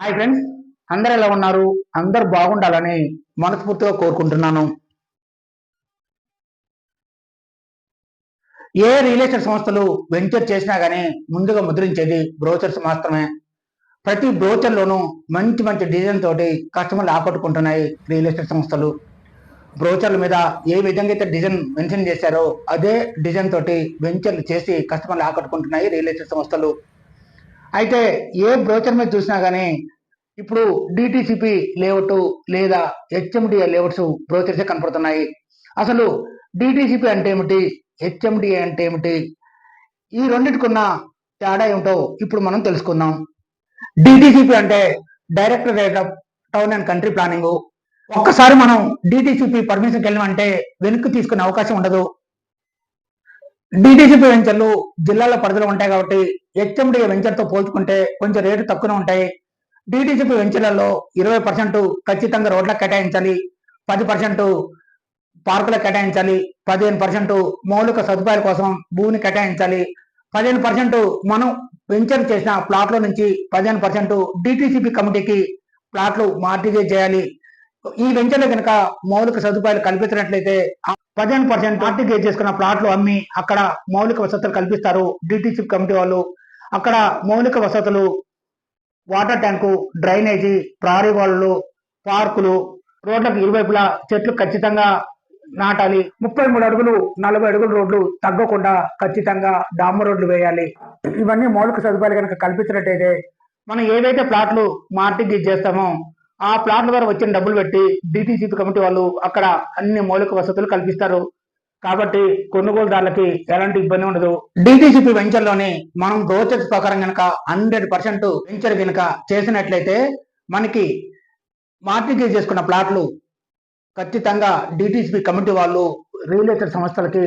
Hi friends అందరు ఎలా ఉన్నారు? అందరు బాగుండాలని మనస్ఫూర్తిగా కోరుకుంటున్నాను. ఏ రియల్ ఎస్టేట్ సంస్థలు వెంచర్ చేసినా గానీ ముందుగా ముద్రించేది బ్రోచర్స్ మాత్రమే. ప్రతి బ్రోచర్లోనూ మంచి మంచి డిజైన్ తోటి కస్టమర్లు ఆకట్టుకుంటున్నాయి రియల్ ఎస్టేట్ సంస్థలు. బ్రోచర్ల మీద ఏ విధంగా అయితే డిజైన్ మెన్షన్ చేశారో అదే డిజైన్ తోటి వెంచర్లు చేసి కస్టమర్లు ఆకట్టుకుంటున్నాయి రియల్ ఎస్టేట్ సంస్థలు. అయితే ఏ బ్రోచర్ మీద చూసినా కానీ ఇప్పుడు డిటిసిపి లేఅవుట్ లేదా హెచ్ఎండిఏ లేఅవుట్స్ బ్రోచర్సే కనపడుతున్నాయి. అసలు డిటిసిపి అంటే ఏమిటి? హెచ్ఎండిఏ అంటే ఏమిటి? ఈ రెండింటికున్న తేడా ఏమిటో ఇప్పుడు మనం తెలుసుకుందాం. డిటిసిపి అంటే directorate of town and country planning ఒక్కసారి మనం డిటిసిపి పర్మిషన్కి వెళ్ళామంటే వెనక్కి తీసుకునే అవకాశం ఉండదు. డిటిసిపి వెంచర్లు జిల్లాల పరిధిలో ఉంటాయి కాబట్టి హెచ్ఎండిఏ వెంచర్తో పోల్చుకుంటే కొంచెం రేటు తక్కువ ఉంటాయి. డిటిసిపి వెంచర్లలో ఇరవై పర్సెంట్ ఖచ్చితంగా రోడ్లకు కేటాయించాలి పది పర్సెంట్ పార్కులకు కేటాయించాలి పదిహేను పర్సెంట్ మౌలిక సదుపాయాల కోసం భూమిని కేటాయించాలి పదిహేను పర్సెంట్ మనం వెంచర్ చేసిన ప్లాట్ల నుంచి పదిహేను పర్సెంట్ డిటిసిపి కమిటీకి ప్లాట్లు మార్టిగేజ్ చేయాలి. ఈ వెంచర్లో కనుక మౌలిక సదుపాయాలు కల్పించినట్లయితే పదిహేను పర్సెంట్ మార్టిగేజ్ చేసుకున్న ప్లాట్లు అమ్మి అక్కడ మౌలిక వసతులు కల్పిస్తారు. డిటిసి కమిటీ వాళ్ళు అక్కడ మౌలిక వసతులు వాటర్ ట్యాంకు డ్రైనేజీ ప్రారీ వాళ్ళు పార్కులు రోడ్లకు ఇరువైపులా చెట్లు ఖచ్చితంగా నాటాలి. ముప్పై మూడు అడుగులు నలభై అడుగుల రోడ్లు తగ్గకుండా ఖచ్చితంగా డాంబర్ రోడ్లు వేయాలి. ఇవన్నీ మౌలిక సదుపాయాలు కనుక కల్పించినట్టయితే మనం ఏదైతే ప్లాట్లు మార్టిగేజ్ చేస్తామో ఆ ప్లాట్ల ద్వారా వచ్చిన డబ్బులు పెట్టి డిటిసిపి కమిటీ వాళ్ళు అక్కడ అన్ని మౌలిక వసతులు కల్పిస్తారు. కాబట్టి కొనుగోలుదారులకి ఎలాంటి ఇబ్బంది ఉండదు. డిటిసిపి వెంచర్లోని మనం బ్రోచర్స్ ప్రకారం కనుక హండ్రెడ్ పర్సెంట్ వెంచర్ కనుక చేసినట్లయితే మనకి మార్టిగేజ్ చేసుకున్న ప్లాట్లు ఖచ్చితంగా డిటిసిపి కమిటీ వాళ్ళు రియల్ ఎస్టేట్ సంస్థలకి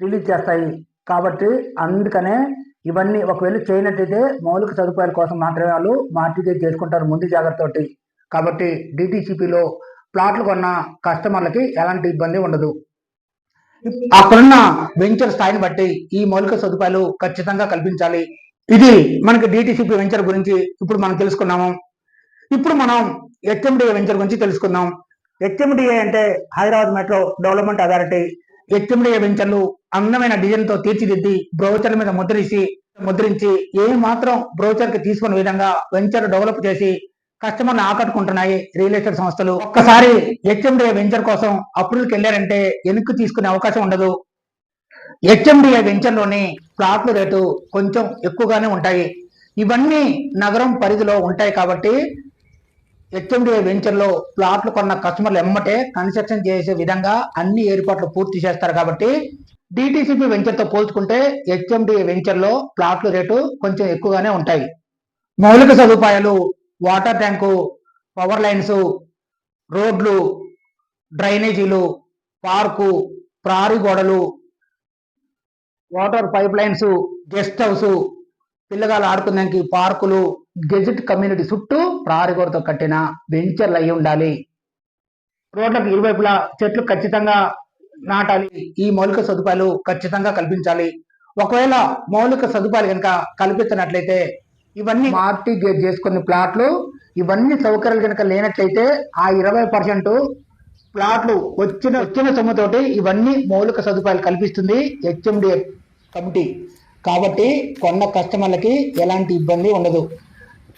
రిలీజ్ చేస్తాయి. కాబట్టి అందుకనే ఇవన్నీ ఒకవేళ చేయనట్టయితే మౌలిక సదుపాయాల కోసం మాత్రమే వాళ్ళు మార్టిగేజ్ చేసుకుంటారు. ముందు జాగ్రత్తతోటి. కాబట్టి డిటిసిపిలో ప్లాట్లు కొన్న కస్టమర్లకి ఎలాంటి ఇబ్బంది ఉండదు. అక్కడున్న వెంచర్ స్థాయిని బట్టి ఈ మౌలిక సదుపాయాలు ఖచ్చితంగా కల్పించాలి. ఇది మనకి డిటిసిపి వెంచర్ గురించి ఇప్పుడు మనం తెలుసుకున్నాము. ఇప్పుడు మనం హెచ్ఎండిఏ వెంచర్ గురించి తెలుసుకుందాం. హెచ్ఎండిఏ అంటే Hyderabad metro development authority. HMDA వెంచర్లు అందమైన డిజైన్తో తీర్చిదిద్ది బ్రౌచర్ మీద ముద్రించి ముద్రించి ఏ మాత్రం బ్రౌచర్కి తీసుకునే విధంగా వెంచర్ డెవలప్ చేసి కస్టమర్ని ఆకట్టుకుంటున్నాయి రియల్ ఎస్టేట్ సంస్థలు. ఒక్కసారి హెచ్ఎండిఏ వెంచర్ కోసం అప్రూవల్కి వెళ్ళారంటే వెనక్కి తీసుకునే అవకాశం ఉండదు. హెచ్ఎండిఏ వెంచర్లోని ప్లాట్లు ప్లాట్ల రేటు కొంచెం ఎక్కువగానే ఉంటాయి. ఇవన్నీ నగరం పరిధిలో ఉంటాయి కాబట్టి హెచ్ఎండిఏ వెంచర్లో ప్లాట్లు కొన్న కస్టమర్లు ఎమ్మటే కన్స్ట్రక్షన్ చేసే విధంగా అన్ని ఏర్పాట్లు పూర్తి చేస్తారు కాబట్టి డిటిసిపి వెంచర్తో పోల్చుకుంటే హెచ్ఎండిఏ వెంచర్లో ప్లాట్లు ప్లాట్ల రేటు కొంచెం ఎక్కువగానే ఉంటాయి. మౌలిక సదుపాయాలు వాటర్ ట్యాంకు పవర్ లైన్స్ రోడ్లు డ్రైనేజీలు పార్కు ప్రారి గోడలు water pipe lines guest house పిల్లగాలు ఆడుకునేకి పార్కులు గెజిట్ కమ్యూనిటీ చుట్టూ ప్రారి గోడతో కట్టిన వెంచర్లు అయి ఉండాలి. రోడ్లకు ఇరువైపులా చెట్లు ఖచ్చితంగా నాటాలి. ఈ మౌలిక సదుపాయాలు ఖచ్చితంగా కల్పించాలి. ఒకవేళ మౌలిక సదుపాయాలు కనుక కల్పించినట్లయితే ఇవన్నీ మార్టిగేజ్ చేసుకునే ప్లాట్లు ఇవన్నీ సౌకర్యాలు కనుక లేనట్లయితే ఆ ఇరవై పర్సెంట్ ప్లాట్లు వచ్చిన వచ్చిన సొమ్ముతోటి ఇవన్నీ మౌలిక సదుపాయాలు కల్పిస్తుంది హెచ్ఎండిఏ కమిటీ. కాబట్టి కొన్న కస్టమర్లకి ఎలాంటి ఇబ్బంది ఉండదు.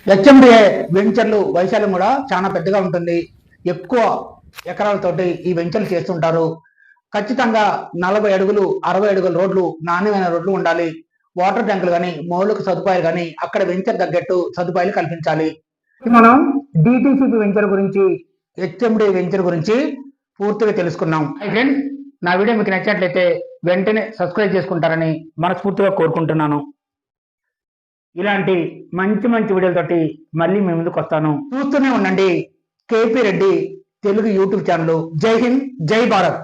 హెచ్ఎండిఏ వెంచర్లు వైశాల్యం కూడా చాలా పెద్దగా ఉంటుంది. ఎక్కువ ఎకరాలతోటి ఈ వెంచర్లు చేస్తుంటారు. ఖచ్చితంగా నలభై అడుగులు అరవై అడుగుల రోడ్లు నాణ్యమైన రోడ్లు ఉండాలి. వాటర్ ట్యాంకులు కానీ మౌలిక సదుపాయాలు కానీ అక్కడ వెంచర్ తగ్గట్టు సదుపాయాలు కల్పించాలి. మనం డిటిసిపి వెంచర్ గురించి హెచ్ఎండి వెంచర్ గురించి పూర్తిగా తెలుసుకున్నాం. ఫ్రెండ్స్ నా వీడియో మీకు నచ్చినట్లయితే వెంటనే సబ్స్క్రైబ్ చేసుకుంటారని మనస్ఫూర్తిగా కోరుకుంటున్నాను. ఇలాంటి మంచి మంచి వీడియోలతోటి మళ్ళీ మీ ముందుకు వస్తాను. చూస్తూనే ఉండండి. KP Reddy Telugu YouTube channel. జై హింద్ జై భారత్.